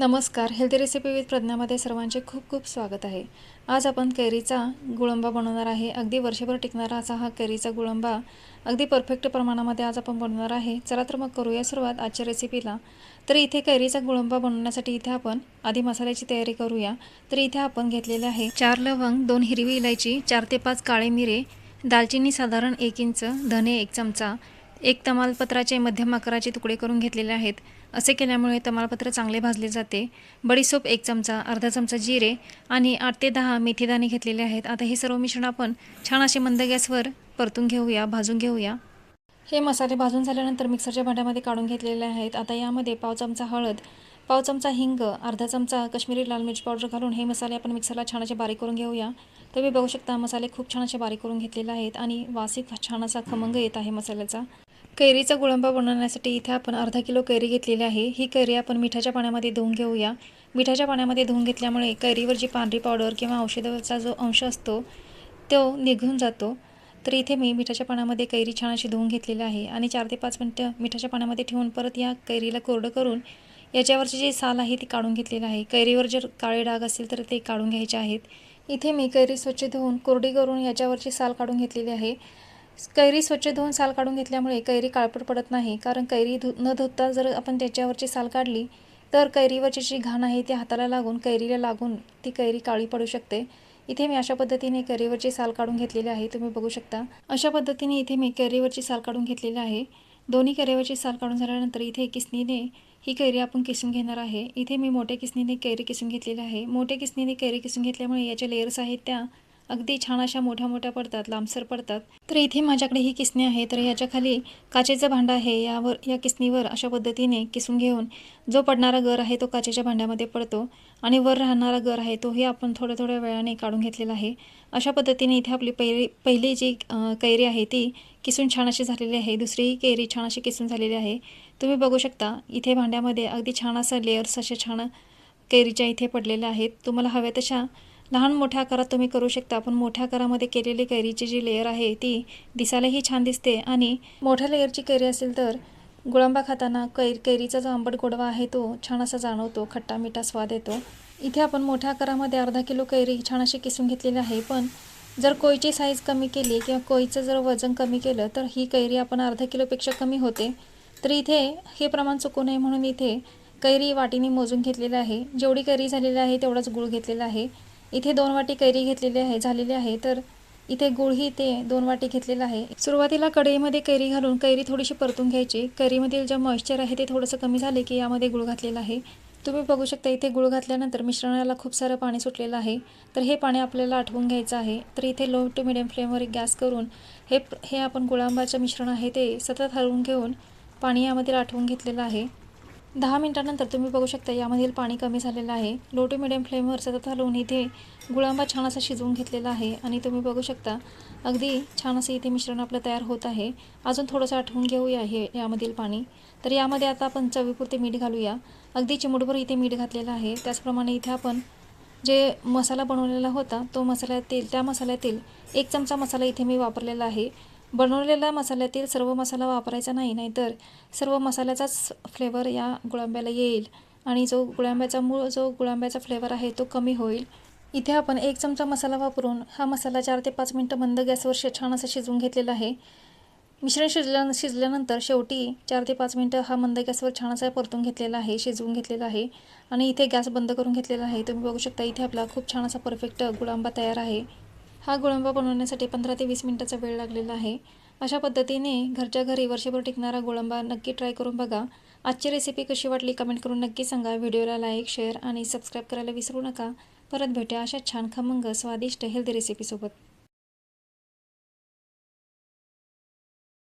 नमस्कार. Healthy recipe with प्रज्ञामध्ये सर्वांचे खूप खूप स्वागत आहे. आज आपण कैरीचा गुळंबा बनवणार आहे. अगदी वर्षभर टिकणारा असा हा कैरीचा गुळंबा अगदी परफेक्ट प्रमाणामध्ये आज आपण बनवणार आहे. चला तर मग करूया सुरुवात आजच्या रेसिपीला तर इथे कैरीचा गुळंबा बनवण्यासाठी इथे आपण आधी मसाल्याची तयारी करूया. तर इथे आपण घेतलेले आहे चार लवंग दोन हिरवी इलायची चार ते पाच काळे मिरे दालचिनी साधारण एक इंच धने एक चमचा एक तमालपत्राचे मध्यम आकाराचे तुकडे करून घेतलेले आहेत. असे केल्यामुळे तमालपत्र चांगले भाजले जाते. बडीसोप एक चमचा अर्धा चमचा जिरे आणि आठ ते दहा मेथीदाणे घेतलेले आहेत. आता हे सर्व मिश्रण आपण छान असे मंद गॅसवर परतून घेऊया भाजून घेऊया. हे मसाले भाजून झाल्यानंतर मिक्सरच्या भांड्यामध्ये काढून घेतलेले आहेत. आता यामध्ये पाव चमचा हळद पाव चमचा हिंग अर्धा चमचा काश्मीरी लाल मिरची पावडर घालून हे मसाले आपण मिक्सरला छान असे बारीक करून घेऊया. तुम्ही बघू शकता मसाले खूप छान असे बारीक करून घेतलेले आहेत आणि वासी छान असा खमंग येत आहे मसाल्याचा. कैरीचा गुळंबा बनवण्यासाठी इथे आपण अर्धा किलो कैरी घेतलेली आहे. ही कैरी आपण मिठाच्या पाण्यामध्ये धुवून घेऊया. मिठाच्या पाण्यामध्ये धुवून घेतल्यामुळे कैरीवर जी पांढरी पावडर किंवा औषधाचा जो अंश असतो तो निघून जातो. तर इथे मी मिठाच्या पाण्यामध्ये कैरी छान अशी धुवून घेतलेली आहे आणि चार ते पाच मिनटं मिठाच्या पाण्यामध्ये ठेवून परत या कैरीला कोरडं करून याच्यावरची जी साल आहे ती काढून घेतलेली आहे. कैरीवर जर काळे डाग असतील तर ते काढून घ्यायचे आहेत. इथे मी कैरी स्वच्छ धुवून कोरडी करून याच्यावरची साल काढून घेतलेली आहे. कैरी स्वच्छ धुवून साल काढून घेतल्यामुळे कैरी काळपट पडत नाही. कारण कैरी धु न धुता जर आपण त्याच्यावरची साल काढली तर कैरीवरची जी घाण आहे ती हाताला लागून कैरीला लागून ती कैरी काळी पडू शकते. इथे मी अशा पद्धतीने कैरीवरची साल काढून घेतलेली आहे. तुम्ही बघू शकता. अशा पद्धतीने इथे मी कैरीवरची साल काढून घेतलेली आहे. दोन्ही कैरीवरची साल काढून झाल्यानंतर इथे किसनीने ही कैरी आपण किसून घेणार आहे. इथे मी मोठ्या किसनीने कैरी किसून घेतलेली आहे. मोठ्या किसनीने कैरी किसून घेतल्यामुळे याच्या लेयर्स आहेत त्या अगदी छान अशा मोठ्या मोठ्या पडतात लांबसर पडतात. तर इथे माझ्याकडे ही किसणी आहे तर याच्या खाली काचेचं भांडं आहे. यावर या किसनीवर अशा पद्धतीने किसून घेऊन जो पडणारा गर आहे तो काचेच्या भांड्यामध्ये पडतो आणि वर राहणारा गर आहे तोही आपण थोड्या थोड्या वेळाने काढून घेतलेला आहे. अशा पद्धतीने इथे आपली पहिली पहिली जी कैरी आहे ती किसून छान अशी झालेली आहे. दुसरीही कैरी छान अशी किसून झालेली आहे. तुम्ही बघू शकता इथे भांड्यामध्ये अगदी छान असं लेअर्स असे छान कैरीच्या इथे पडलेल्या आहेत. तुम्हाला हव्या तशा लहान मोठ्या आकारात तुम्ही करू शकता. पण मोठ्या आकारामध्ये केलेली कैरीची जी लेअर आहे ती दिसायलाही छान दिसते. आणि मोठ्या लेअरची कैरी असेल तर गुळांबा खाताना कैर कैरीचा जो आंबट गोडवा आहे तो छान असा जाणवतो खट्टा मिठा स्वाद येतो. इथे आपण मोठ्या आकारामध्ये अर्धा किलो कैरी छान अशी किसून घेतलेली आहे पण जर कोयची साईज कमी केली किंवा कोयचं जर वजन कमी केलं तर ही कैरी आपण अर्धा किलोपेक्षा कमी होते. तर इथे हे प्रमाण चुकू नये म्हणून इथे कैरी वाटीने मोजून घेतलेलं आहे. जेवढी कैरी झालेली आहे तेवढाच गुळ घेतलेला आहे. इथे दोन वाटी कैरी घेतलेली आहे झालेली आहे. तर इथे गुळही ते दोन वाटी घेतलेलं आहे. सुरुवातीला कढईमध्ये कैरी घालून कैरी थोडीशी परतून घ्यायची. कैरीमधील जे मॉइश्चर आहे ते थोडंसं कमी झाले की यामध्ये गुळ घातलेलं आहे. तुम्ही बघू शकता इथे गुळ घातल्यानंतर मिश्रणाला खूप सारं पाणी सुटलेलं आहे. तर हे पाणी आपल्याला आठवून घ्यायचं आहे. तर इथे लो टू मिडियम फ्लेमवर गॅस करून हे हे आपण गुळांबाचं मिश्रण आहे ते सतत हलवून घेऊन पाणी यामध्ये आठवून घेतलेलं आहे. दहा मिनटानंतर तुम्ही बघू शकता यामधील पाणी कमी झालेलं आहे. लो टू मिडियम फ्लेमवर सतत हलवून इथे गुळांबा छान असा शिजवून घेतलेला आहे आणि तुम्ही बघू शकता अगदी छान असं इथे मिश्रण आपलं तयार होत आहे. अजून थोडंसं आठवून घेऊया हे यामधील पाणी. तर यामध्ये आता आपण चवीपुरते मीठ घालूया. अगदी चिमुटभर इथे मीठ घातलेलं आहे. त्याचप्रमाणे इथे आपण जे मसाला बनवलेला होता तो मसाल्यातील त्या मसाल्यातील एक चमचा मसाला इथे मी वापरलेला आहे. बनवलेल्या मसाल्यातील सर्व मसाला वापरायचा नाही नाहीतर सर्व मसाल्याचाच फ्लेवर या गुळांब्याला येईल. आणि जो गुळांब्याचा मूळ जो गुळांब्याचा फ्लेवर आहे तो कमी होईल. इथे आपण एक चमचा मसाला वापरून हा मसाला चार ते पाच मिनटं मंद गॅसवर छान असं शिजवून घेतलेला आहे. मिश्रण शिजल्या शिजल्यानंतर शेवटी चार ते पाच मिनटं हा मंद गॅसवर छान असा परतून घेतलेला आहे शिजवून घेतलेला आहे. आणि इथे गॅस बंद करून घेतलेला आहे. तुम्ही बघू शकता इथे आपला खूप छान असा परफेक्ट गुळांबा तयार आहे. हा गुळंबा बनवण्यासाठी पंधरा ते वीस मिनटाचा वेळ लागलेला आहे. अशा पद्धतीने घरच्या घरी वर्षभर टिकणारा गुळंबा नक्की ट्राय करून बघा. आजची रेसिपी कशी वाटली कमेंट करून नक्की सांगा. व्हिडिओला लाईक शेअर आणि सबस्क्राईब करायला विसरू नका. परत भेटूया अशा छान खमंग स्वादिष्ट हेल्दी रेसिपीसोबत